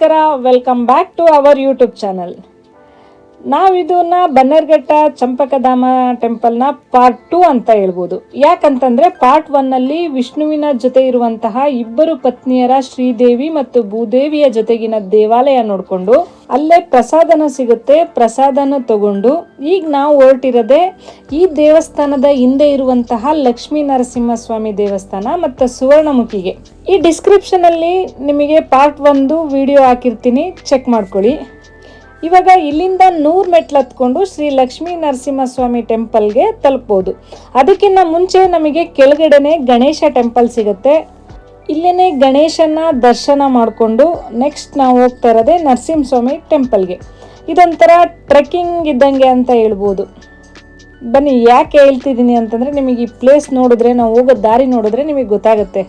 ನಮಸ್ಕಾರ welcome back to our YouTube channel ನಾವು ಇದನ್ನ ಬನ್ನರ್ಘಟ್ಟ ಚಂಪಕಧಾಮ ಟೆಂಪಲ್ನ ಪಾರ್ಟ್ ಟು ಅಂತ ಹೇಳ್ಬೋದು. ಯಾಕಂತಂದ್ರೆ ಪಾರ್ಟ್ ಒನ್ನಲ್ಲಿ ವಿಷ್ಣುವಿನ ಜೊತೆ ಇರುವಂತಹ ಇಬ್ಬರು ಪತ್ನಿಯರ ಶ್ರೀದೇವಿ ಮತ್ತು ಭೂದೇವಿಯ ಜೊತೆಗಿನ ದೇವಾಲಯ ನೋಡಿಕೊಂಡು ಅಲ್ಲೇ ಪ್ರಸಾದನ ಸಿಗುತ್ತೆ, ಪ್ರಸಾದನ ತಗೊಂಡು ಈಗ ನಾವು ಹೊರಟಿರೋದೆ ಈ ದೇವಸ್ಥಾನದ ಹಿಂದೆ ಇರುವಂತಹ ಲಕ್ಷ್ಮೀ ನರಸಿಂಹಸ್ವಾಮಿ ದೇವಸ್ಥಾನ ಮತ್ತು ಸುವರ್ಣಮುಖಿಗೆ. ಈ ಡಿಸ್ಕ್ರಿಪ್ಷನ್ ಅಲ್ಲಿ ನಿಮಗೆ ಪಾರ್ಟ್ ಒಂದು ವಿಡಿಯೋ ಹಾಕಿರ್ತೀನಿ ಚೆಕ್ ಮಾಡ್ಕೊಳ್ಳಿ. ಇವಾಗ ಇಲ್ಲಿಂದ ನೂರು ಮೆಟ್ಲು ಹತ್ಕೊಂಡು ಶ್ರೀ ಲಕ್ಷ್ಮೀ ನರಸಿಂಹಸ್ವಾಮಿ ಟೆಂಪಲ್ಗೆ ತಲುಪ್ಬೋದು. ಅದಕ್ಕಿಂತ ಮುಂಚೆ ನಮಗೆ ಕೆಳಗಡೆನೆ ಗಣೇಶ ಟೆಂಪಲ್ ಸಿಗುತ್ತೆ. ಇಲ್ಲೇನೆ ಗಣೇಶನ ದರ್ಶನ ಮಾಡಿಕೊಂಡು ನೆಕ್ಸ್ಟ್ ನಾವು ಹೋಗ್ತಾ ಇರೋದೇ ನರಸಿಂಹಸ್ವಾಮಿ ಟೆಂಪಲ್ಗೆ. ಇದೊಂಥರ ಟ್ರೆಕ್ಕಿಂಗ್ ಇದ್ದಂಗೆ ಅಂತ ಹೇಳ್ಬೋದು. ಬನ್ನಿ, ಯಾಕೆ ಹೇಳ್ತಿದ್ದೀನಿ ಅಂತಂದರೆ ನಿಮಗೆ ಈ ಪ್ಲೇಸ್ ನೋಡಿದ್ರೆ, ನಾವು ಹೋಗೋ ದಾರಿ ನೋಡಿದ್ರೆ ನಿಮಗೆ ಗೊತ್ತಾಗುತ್ತೆ.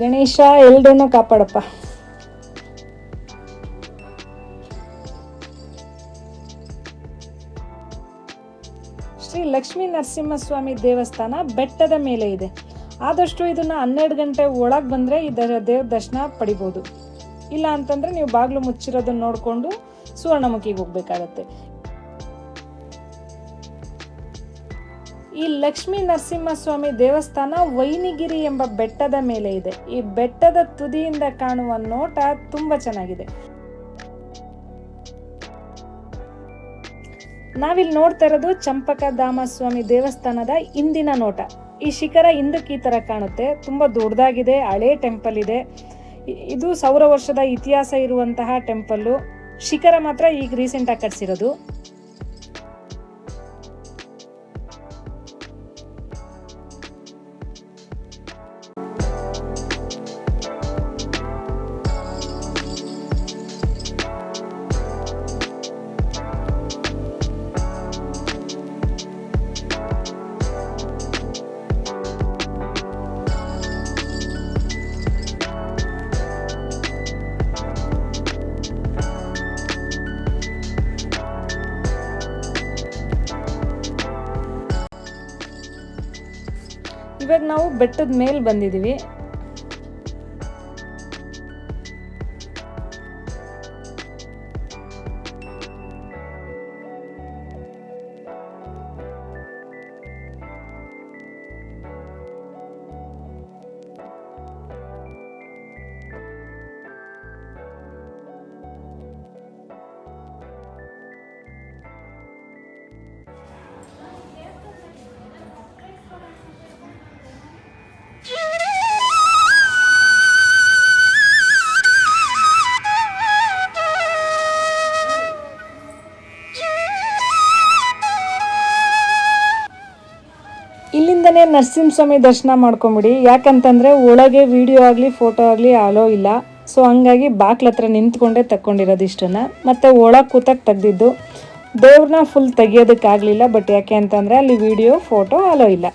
ಗಣೇಶ ಎಲ್ಲರನ್ನೂ ಕಾಪಾಡಪ್ಪ. ಲಕ್ಷ್ಮೀ ನರಸಿಂಹಸ್ವಾಮಿ ದೇವಸ್ಥಾನ ಬೆಟ್ಟದ ಮೇಲೆ ಇದೆ. ಆದಷ್ಟು ಇದನ್ನ ಹನ್ನೆರಡು ಗಂಟೆ ಒಳಗೆ ಬಂದರೆ ಇದರ ದೇವ್ರ ದರ್ಶನ ಪಡಿಬೋದು. ಇಲ್ಲ ಅಂತಂದ್ರೆ ನೀವು ಬಾಗಿಲು ಮುಚ್ಚಿರೋದನ್ನ ನೋಡಿಕೊಂಡು ಸುವರ್ಣಮುಖಿಗೆ ಹೋಗ್ಬೇಕಾಗತ್ತೆ. ಈ ಲಕ್ಷ್ಮೀ ನರಸಿಂಹಸ್ವಾಮಿ ದೇವಸ್ಥಾನ ವೈನಿಗಿರಿ ಎಂಬ ಬೆಟ್ಟದ ಮೇಲೆ ಇದೆ. ಈ ಬೆಟ್ಟದ ತುದಿಯಿಂದ ಕಾಣುವ ನೋಟ ತುಂಬಾ ಚೆನ್ನಾಗಿದೆ. ನಾವಿಲ್ಲಿ ನೋಡ್ತಾ ಇರೋದು ಚಂಪಕಧಾಮ ಸ್ವಾಮಿ ದೇವಸ್ಥಾನದ ಇಂದಿನ ನೋಟ. ಈ ಶಿಖರ ಹಿಂದಕ್ಕೆ ಈ ತರ ಕಾಣುತ್ತೆ. ತುಂಬಾ ದೊಡ್ಡದಾಗಿದೆ, ಹಳೆ ಟೆಂಪಲ್ ಇದೆ. ಇದು ಸಾವಿರ ವರ್ಷದ ಇತಿಹಾಸ ಇರುವಂತಹ ಟೆಂಪಲ್ಲು ಶಿಖರ ಮಾತ್ರ ಈಗ ರೀಸೆಂಟ್ ಆಗಿ ಕಟ್ಸಿರೋದು. ಬೆಟ್ಟದ ಮೇಲೆ ಬಂದಿದ್ದೀವಿ. ನರಸಿಂಹಸ್ವಾಮಿ ದರ್ಶನ ಮಾಡ್ಕೊಂಬಿಡಿ. ಯಾಕಂತಂದ್ರೆ ಒಳಗೆ ವಿಡಿಯೋ ಆಗಲಿ ಫೋಟೋ ಆಗಲಿ ಅಲೋ ಇಲ್ಲ. ಸೊ ಹಂಗಾಗಿ ಬಾಕ್ಲ ಹತ್ರ ನಿಂತ್ಕೊಂಡೇ ತಕ್ಕೊಂಡಿರೋದು ಇಷ್ಟನ್ನ. ಮತ್ತೆ ಒಳಗೆ ಕೂತಕ್ಕೆ ತೆಗ್ದಿದ್ದು. ದೇವ್ರನ್ನ ಫುಲ್ ತೆಗಿಯೋದಕ್ಕಾಗಲಿಲ್ಲ ಬಟ್ ಯಾಕೆ ಅಂತಂದರೆ ಅಲ್ಲಿ ವಿಡಿಯೋ ಫೋಟೋ ಅಲೋ ಇಲ್ಲ.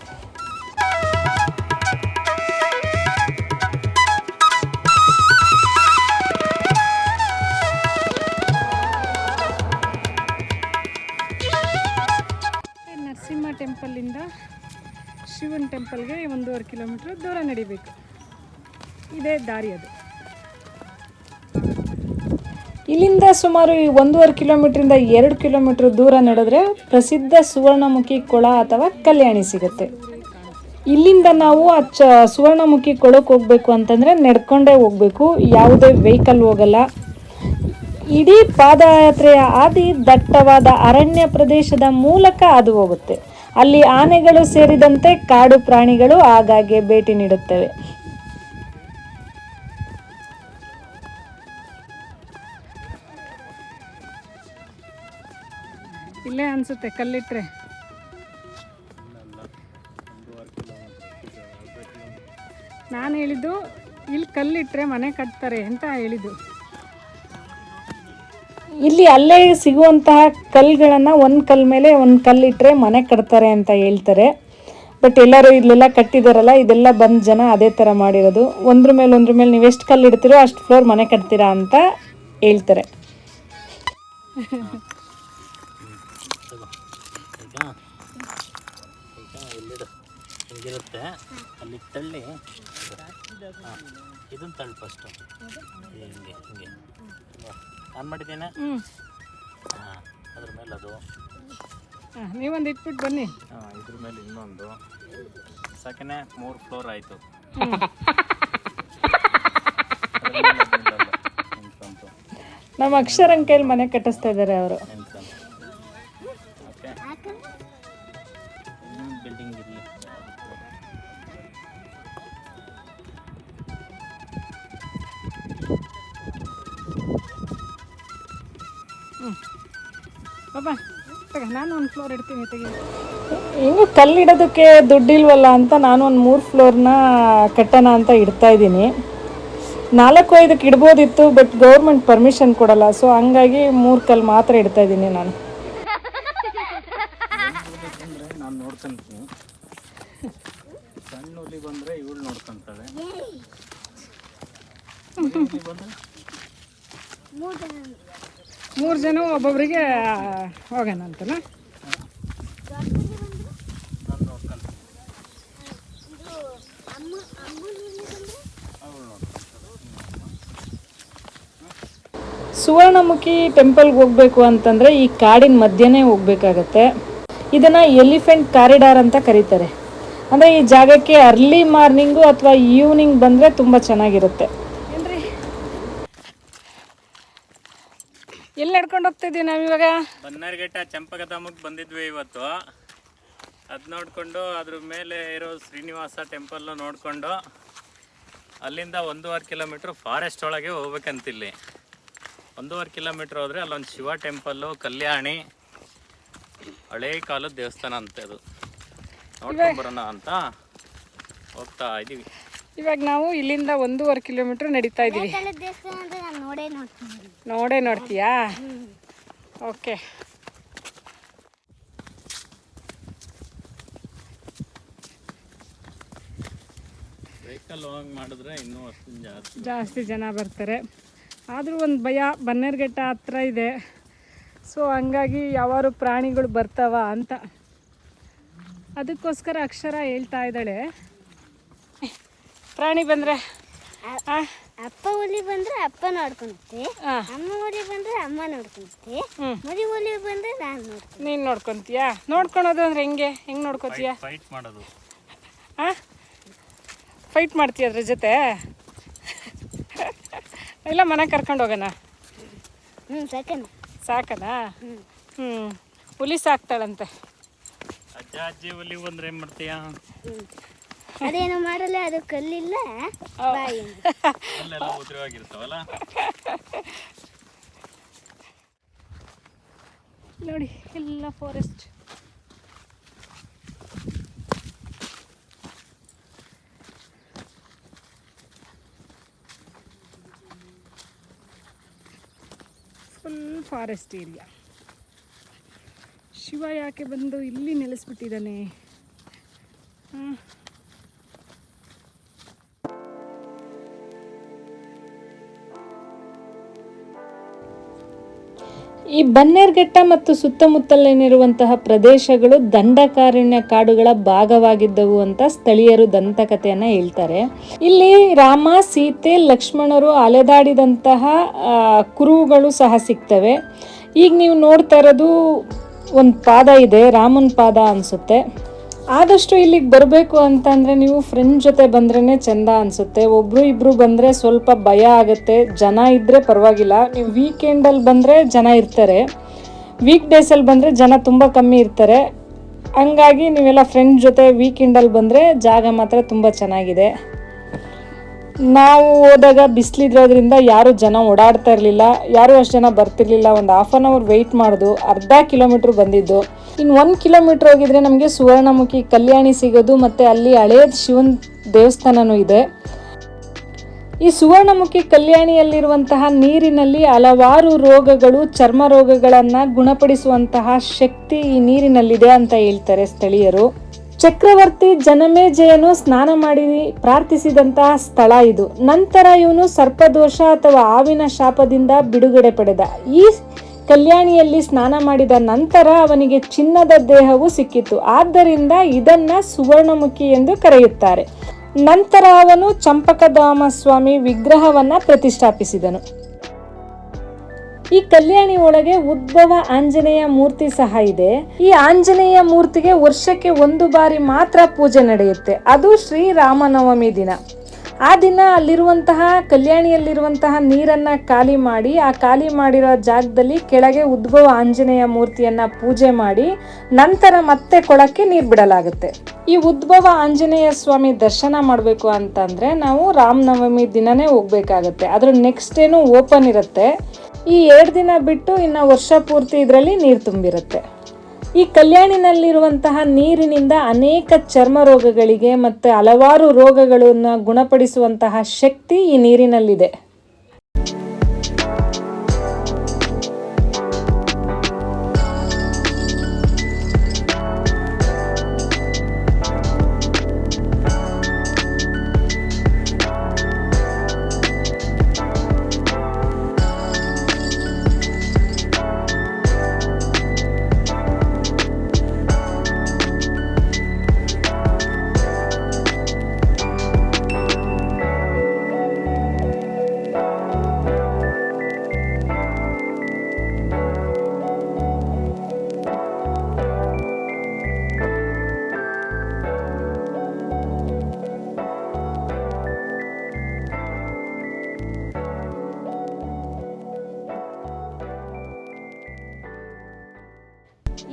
ನರಸಿಂಹ ಟೆಂಪಲ್ಲಿಂದ ಶಿವನ ಟೆಂಪಲ್ಗೆ ಒಂದೂವರೆ ಕಿಲೋಮೀಟ್ರ್ ದೂರ ನಡಿಬೇಕು. ಇದೇ ದಾರಿ ಅದು. ಇಲ್ಲಿಂದ ಸುಮಾರು ಒಂದೂವರೆ ಕಿಲೋಮೀಟ್ರಿಂದ ಎರಡು ಕಿಲೋಮೀಟ್ರ್ ದೂರ ನಡೆದ್ರೆ ಪ್ರಸಿದ್ಧ ಸುವರ್ಣಮುಖಿ ಕೊಳ ಅಥವಾ ಕಲ್ಯಾಣಿ ಸಿಗುತ್ತೆ. ಇಲ್ಲಿಂದ ನಾವು ಆ ಚ ಸುವರ್ಣಮುಖಿ ಕೊಳಕ್ಕೆ ಹೋಗ್ಬೇಕು ಅಂತಂದರೆ ನಡ್ಕೊಂಡೇ ಹೋಗ್ಬೇಕು. ಯಾವುದೇ ವೆಹಿಕಲ್ ಹೋಗಲ್ಲ. ಇಡೀ ಪಾದಯಾತ್ರೆಯ ಆದಿ ದಟ್ಟವಾದ ಅರಣ್ಯ ಪ್ರದೇಶದ ಮೂಲಕ ಅದು ಹೋಗುತ್ತೆ. ಅಲ್ಲಿ ಆನೆಗಳು ಸೇರಿದಂತೆ ಕಾಡು ಪ್ರಾಣಿಗಳು ಆಗಾಗ್ಗೆ ಭೇಟಿ ನೀಡುತ್ತವೆ. ಇಲ್ಲೇ ಅನ್ಸುತ್ತೆ, ಕಲ್ಲಿಟ್ರೆ. ನಾನು ಹೇಳಿದ್ದು, ಇಲ್ಲಿ ಕಲ್ಲಿಟ್ರೆ ಮನೆ ಕಟ್ತಾರೆ ಅಂತ ಹೇಳಿದ್ದು. ಇಲ್ಲಿ ಅಲ್ಲೇ ಸಿಗುವಂತಹ ಕಲ್ಲುಗಳನ್ನು ಒಂದು ಕಲ್ ಮೇಲೆ ಒಂದು ಕಲ್ಲಿಟ್ರೆ ಮನೆ ಕಟ್ತಾರೆ ಅಂತ ಹೇಳ್ತಾರೆ. ಬಟ್ ಎಲ್ಲರೂ ಇಲ್ಲೆಲ್ಲ ಕಟ್ಟಿದಾರಲ್ಲ, ಇದೆಲ್ಲ ಬಂದು ಜನ ಅದೇ ಥರ ಮಾಡಿರೋದು. ಒಂದ್ರ ಮೇಲೆ ಒಂದ್ರ ಮೇಲೆ ನೀವು ಎಷ್ಟು ಕಲ್ಲು ಇಡ್ತೀರೋ ಅಷ್ಟು ಫ್ಲೋರ್ ಮನೆ ಕಟ್ತೀರಾ ಅಂತ ಹೇಳ್ತಾರೆ. ತಳ್ಳಿ ಹಿಂಗೆ ಹಿಂಗೆ. ಆನ್ ಮಾಡಿದ್ದೇನೆ. ಹ್ಞೂ ಹಾಂ ಅದ್ರ ಮೇಲೆ ಅದು. ಹಾಂ ನೀವೊಂದು ಇಟ್ಬಿಟ್ಟು ಬನ್ನಿ. ಹಾಂ ಇದ್ರ ಮೇಲೆ ಇನ್ನೊಂದು. ಸಾಕನೆ ಮೂರು ಫ್ಲೋರ್ ಆಯಿತು. ನಮ್ಮ ಅಕ್ಷರಂ ಕೈಲಿ ಮನೆ ಕಟ್ಟಿಸ್ತಾ ಇದ್ದಾರೆ ಅವರು. ಇಡ್ತೀನಿ ಕಲ್ಲಿಡೋದಕ್ಕೆ ದುಡ್ಡಿಲ್ವಲ್ಲ ಅಂತ ನಾನು ಒಂದು ಮೂರು ಫ್ಲೋರ್ನ ಕಟ್ಟೋಣ ಅಂತ ಇಡ್ತಾ ಇದ್ದೀನಿ. ನಾಲ್ಕು ಐದಕ್ಕೆ ಇಡ್ಬೋದಿತ್ತು ಬಟ್ ಗೌರ್ಮೆಂಟ್ ಪರ್ಮಿಷನ್ ಕೊಡಲ್ಲ ಸೊ ಹಂಗಾಗಿ ಮೂರು ಕಲ್ಲು ಮಾತ್ರ ಇಡ್ತಾ ಇದ್ದೀನಿ ನಾನು. ನಾನು ನೋಡ್ಕೊಂತೀನಿ. ಸಣ್ಣ ಹುಲಿ ಬಂದರೆ ಇವಳು ನೋಡ್ಕೊಂತಾಳೆ. ಹುಲಿ ಬಂದರೆ ಮೂರು ಜನ ಒಬ್ಬೊಬ್ಬರಿಗೆ ಹೋಗೋಣ ಅಂತಲ್ಲ ನಾನು ನೋಡ್ಕೊಂತೀನಿ ಅವಳು ನೋಡ್ಕೊಂತಾಳೆ ಸುವರ್ಣಮುಖಿ ಟೆಂಪಲ್ಗೆ ಹೋಗಬೇಕು ಅಂತಂದರೆ ಈ ಕಾಡಿನ ಮಧ್ಯನೇ ಹೋಗ್ಬೇಕಾಗತ್ತೆ. ಇದನ್ನು ಎಲಿಫೆಂಟ್ ಕಾರಿಡಾರ್ ಅಂತ ಕರೀತಾರೆ. ಅಂದರೆ ಈ ಜಾಗಕ್ಕೆ ಅರ್ಲಿ ಮಾರ್ನಿಂಗು ಅಥವಾ ಈವ್ನಿಂಗ್ ಬಂದರೆ ತುಂಬ ಚೆನ್ನಾಗಿರುತ್ತೆ. ಎಲ್ಲಿ ನಡ್ಕೊಂಡು ಹೋಗ್ತಿದ್ದೀವಿ ಇವಾಗ? ಬನ್ನರ್ಘಟ್ಟ ಚಂಪಕಧಾಮಕ್ಕೆ ಬಂದಿದ್ವಿ ಇವತ್ತು. ಅದು ನೋಡಿಕೊಂಡು ಅದ್ರ ಮೇಲೆ ಇರೋ ಶ್ರೀನಿವಾಸ ಟೆಂಪಲ್ನ ನೋಡಿಕೊಂಡು ಅಲ್ಲಿಂದ ಒಂದೂವರೆ ಕಿಲೋಮೀಟ್ರ್ ಫಾರೆಸ್ಟ್ ಒಳಗೆ ಹೋಗ್ಬೇಕಂತಿಲ್ಲಿ. ಒಂದೂವರೆ ಕಿಲೋಮೀಟ್ರ್ ಹೋದರೆ ಅಲ್ಲೊಂದು ಶಿವ ಟೆಂಪಲ್ಲು ಕಲ್ಯಾಣಿ ಹಳೇ ಕಾಲದ ದೇವಸ್ಥಾನ ಅಂತ ಅದು ನೋಡ್ಕೊಂಬರೋಣ ಅಂತ ಹೋಗ್ತಾ ಇದ್ದೀವಿ ಇವಾಗ ನಾವು ಇಲ್ಲಿಂದ ಒಂದೂವರೆ ಕಿಲೋಮೀಟ್ರ್ ನಡೀತಾ ಇದ್ದೀವಿ ದೇವಸ್ಥಾನ ಅಂತ ನಾನು ನೋಡೇ ನೋಡ್ತೀನಿ. ನೋಡೇ ನೋಡ್ತೀಯಾ? ಓಕೆ. ವೆಹಿಕಲ್ ಹೋಗಂಗೆ ಮಾಡಿದ್ರೆ ಇನ್ನೂ ಜಾಸ್ತಿ. ಜಾಸ್ತಿ ಜನ ಬರ್ತಾರೆ. ಆದರೂ ಒಂದು ಭಯ ಬನ್ನೇರ್ಘಟ್ಟ ಹತ್ರ ಇದೆ. ಸೊ ಹಂಗಾಗಿ ಯಾವಾರು ಪ್ರಾಣಿಗಳು ಬರ್ತಾವ ಅಂತ. ಅದಕ್ಕೋಸ್ಕರ ಅಕ್ಷರ ಹೇಳ್ತಾ ಇದ್ದಾಳೆ. ಪ್ರಾಣಿ ಬಂದರೆ? ಅಪ್ಪ ಹುಲಿ ಬಂದ್ರೆ ಅಪ್ಪ ನೋಡ್ಕೊಂತೆ ಹಾಂ ಅಮ್ಮ ಹುಲಿ ಬಂದ್ರೆ ಅಮ್ಮ ನೋಡ್ಕೊಂತೆ ಹ್ಞೂ ಮರಿ ಹುಲಿ ಬಂದ್ರೆ ನಾನು ನೋಡ್ತೀನಿ ನೀನು ನೋಡ್ಕೊತೀಯಾ? ನೋಡ್ಕೊಳೋದು ಅಂದ್ರೆ ಹೆಂಗೆ? ಹೆಂಗೆ ನೋಡ್ಕೊತೀಯಾ? ಫೈಟ್ ಮಾಡೋದು. ಹಾಂ ಫೈಟ್ ಮಾಡ್ತೀಯ ಅದ್ರ ಜೊತೆ? ಇಲ್ಲ ಮನೆ ಕರ್ಕೊಂಡು ಹೋಗೋಣ. ಹ್ಞೂ ಸಾಕನ? ಸಾಕನಾ? ಹ್ಞೂ ಹುಲಿ ಸಾಕ್ತಾಳಂತೆ. ಅಜ್ಜ ಅಜ್ಜಿ ಹುಲಿ ಬಂದ್ರೆ ಏನು ಮಾಡ್ತೀಯಾ? ಅದೇನು ಮಾಡಲ್ಲ ಅದು ಕಲ್ಲಿಲ್ಲ. ಅಲ್ಲೆಲ್ಲ ಉದ್ರವಾಗಿರ್ತಾವಲ್ಲ? ನೋಡಿ ಎಲ್ಲ forest full forest area Shiva ಯಾಕೆ ಬಂದು ಇಲ್ಲಿ ನೆಲೆಸ್ಬಿಟ್ಟಿದ್ದಾನೆ? ಹಾಂ ಈ ಬನ್ನೇರ್ಘಟ್ಟ ಮತ್ತು ಸುತ್ತಮುತ್ತಲಿನಿರುವಂತಹ ಪ್ರದೇಶಗಳು ದಂಡಕಾರಣ್ಯ ಕಾಡುಗಳ ಭಾಗವಾಗಿದ್ದವು ಅಂತ ಸ್ಥಳೀಯರು ದಂತಕಥೆಯನ್ನ ಹೇಳ್ತಾರೆ. ಇಲ್ಲಿ ರಾಮ, ಸೀತೆ, ಲಕ್ಷ್ಮಣರು ಅಲೆದಾಡಿದಂತಹ ಕುರುಗಳು ಸಹ ಸಿಗ್ತವೆ. ಈಗ ನೀವು ನೋಡ್ತಾ ಇರೋದು ಒಂದು ಪಾದ ಇದೆ, ರಾಮನ ಪಾದ ಅನಿಸುತ್ತೆ. ಆದಷ್ಟು ಇಲ್ಲಿಗೆ ಬರಬೇಕು ಅಂತಂದರೆ ನೀವು ಫ್ರೆಂಡ್ ಜೊತೆ ಬಂದ್ರೇ ಚೆಂದ ಅನಿಸುತ್ತೆ. ಒಬ್ಬರು ಇಬ್ಬರು ಬಂದರೆ ಸ್ವಲ್ಪ ಭಯ ಆಗುತ್ತೆ. ಜನ ಇದ್ದರೆ ಪರವಾಗಿಲ್ಲ. ನೀವು ವೀಕೆಂಡಲ್ಲಿ ಬಂದರೆ ಜನ ಇರ್ತಾರೆ. ವೀಕ್ ಡೇಸಲ್ಲಿ ಬಂದರೆ ಜನ ತುಂಬ ಕಮ್ಮಿ ಇರ್ತಾರೆ. ಹಂಗಾಗಿ ನೀವೆಲ್ಲ ಫ್ರೆಂಡ್ ಜೊತೆ ವೀಕೆಂಡಲ್ಲಿ ಬಂದರೆ ಜಾಗ ಮಾತ್ರ ತುಂಬ ಚೆನ್ನಾಗಿದೆ. ನಾವು ಹೋದಾಗ ಬಿಸಿಲಿದ್ರೋದ್ರಿಂದ ಯಾರು ಜನ ಓಡಾಡ್ತಾ ಇರಲಿಲ್ಲ, ಯಾರು ಅಷ್ಟು ಜನ ಬರ್ತಿರ್ಲಿಲ್ಲ, ಒಂದು ಹಾಫ್ ಆನ್ ಅವರ್ ವೆಯ್ಟ್ ಮಾಡ್ದು, ಅರ್ಧ ಕಿಲೋಮೀಟ್ರ್ ಬಂದಿದ್ದು. ಇನ್ನು ಒಂದು ಕಿಲೋಮೀಟ್ರ್ ಹೋಗಿದ್ರೆ ನಮಗೆ ಸುವರ್ಣಮುಖಿ, ಕಲ್ಯಾಣಿ ಸಿಗೋದು ಮತ್ತು ಅಲ್ಲಿ ಹಳೇದ ಶಿವನ ದೇವಸ್ಥಾನನೂ ಇದೆ. ಈ ಸುವರ್ಣಮುಖಿ ಕಲ್ಯಾಣಿಯಲ್ಲಿರುವಂತಹ ನೀರಿನಲ್ಲಿ ಹಲವಾರು ರೋಗಗಳು, ಚರ್ಮ ರೋಗಗಳನ್ನು ಗುಣಪಡಿಸುವಂತಹ ಶಕ್ತಿ ಈ ನೀರಿನಲ್ಲಿದೆ ಅಂತ ಹೇಳ್ತಾರೆ ಸ್ಥಳೀಯರು. ಚಕ್ರವರ್ತಿ ಜನಮೇಜಯನು ಸ್ನಾನ ಮಾಡಿ ಪ್ರಾರ್ಥಿಸಿದಂತಹ ಸ್ಥಳ ಇದು. ನಂತರ ಇವನು ಸರ್ಪದೋಷ ಅಥವಾ ಆವಿನ ಶಾಪದಿಂದ ಬಿಡುಗಡೆ ಪಡೆದ. ಈ ಕಲ್ಯಾಣಿಯಲ್ಲಿ ಸ್ನಾನ ಮಾಡಿದ ನಂತರ ಅವನಿಗೆ ಚಿನ್ನದ ದೇಹವು ಸಿಕ್ಕಿತು. ಆದ್ದರಿಂದ ಇದನ್ನ ಸುವರ್ಣಮುಖಿ ಎಂದು ಕರೆಯುತ್ತಾರೆ. ನಂತರ ಅವನು ಚಂಪಕಧಾಮ ಸ್ವಾಮಿ ವಿಗ್ರಹವನ್ನ ಪ್ರತಿಷ್ಠಾಪಿಸಿದನು. ಈ ಕಲ್ಯಾಣಿ ಒಳಗೆ ಉದ್ಭವ ಆಂಜನೇಯ ಮೂರ್ತಿ ಸಹ ಇದೆ. ಈ ಆಂಜನೇಯ ಮೂರ್ತಿಗೆ ವರ್ಷಕ್ಕೆ ಒಂದು ಬಾರಿ ಮಾತ್ರ ಪೂಜೆ ನಡೆಯುತ್ತೆ. ಅದು ಶ್ರೀರಾಮನವಮಿ ದಿನ. ಆ ದಿನ ಅಲ್ಲಿರುವಂತಹ, ಕಲ್ಯಾಣಿಯಲ್ಲಿರುವಂತಹ ನೀರನ್ನ ಖಾಲಿ ಮಾಡಿ, ಆ ಖಾಲಿ ಮಾಡಿರೋ ಜಾಗದಲ್ಲಿ ಕೆಳಗೆ ಉದ್ಭವ ಆಂಜನೇಯ ಮೂರ್ತಿಯನ್ನ ಪೂಜೆ ಮಾಡಿ, ನಂತರ ಮತ್ತೆ ಕೊಳಕ್ಕೆ ನೀರು ಬಿಡಲಾಗುತ್ತೆ. ಈ ಉದ್ಭವ ಆಂಜನೇಯ ಸ್ವಾಮಿ ದರ್ಶನ ಮಾಡಬೇಕು ಅಂತಂದ್ರೆ ನಾವು ರಾಮನವಮಿ ದಿನನೇ ಹೋಗ್ಬೇಕಾಗತ್ತೆ. ಅದ್ರ ನೆಕ್ಸ್ಟ್ ಏನು ಓಪನ್ ಇರುತ್ತೆ. ಈ ಎರಡು ದಿನ ಬಿಟ್ಟು ಇನ್ನು ವರ್ಷ ಪೂರ್ತಿ ಇದರಲ್ಲಿ ನೀರು ತುಂಬಿರುತ್ತೆ. ಈ ಕಲ್ಯಾಣಿನಲ್ಲಿರುವಂತಹ ನೀರಿನಿಂದ ಅನೇಕ ಚರ್ಮ ರೋಗಗಳಿಗೆ ಮತ್ತು ಹಲವಾರು ರೋಗಗಳನ್ನು ಗುಣಪಡಿಸುವಂತಹ ಶಕ್ತಿ ಈ ನೀರಿನಲ್ಲಿದೆ.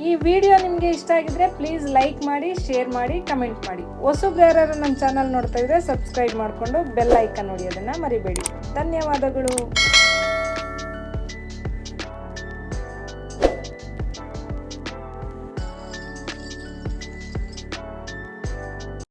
ಈ ವಿಡಿಯೋ ನಿಮಗೆ ಇಷ್ಟ ಆಗಿದ್ರೆ ಪ್ಲೀಸ್ ಲೈಕ್ ಮಾಡಿ ಶೇರ್ ಮಾಡಿ ಕಮೆಂಟ್ ಮಾಡಿ. ಹೊಸಬ್ರು ನಮ್ಮ ಚಾನಲ್ ನೋಡ್ತಾ ಇದ್ರೆ ಸಬ್ಸ್ಕ್ರೈಬ್ ಮಾಡಿಕೊಂಡು ಬೆಲ್ ಐಕನ್ ಅದನ್ನು ಮರಿಬೇಡಿ. ಧನ್ಯವಾದಗಳು.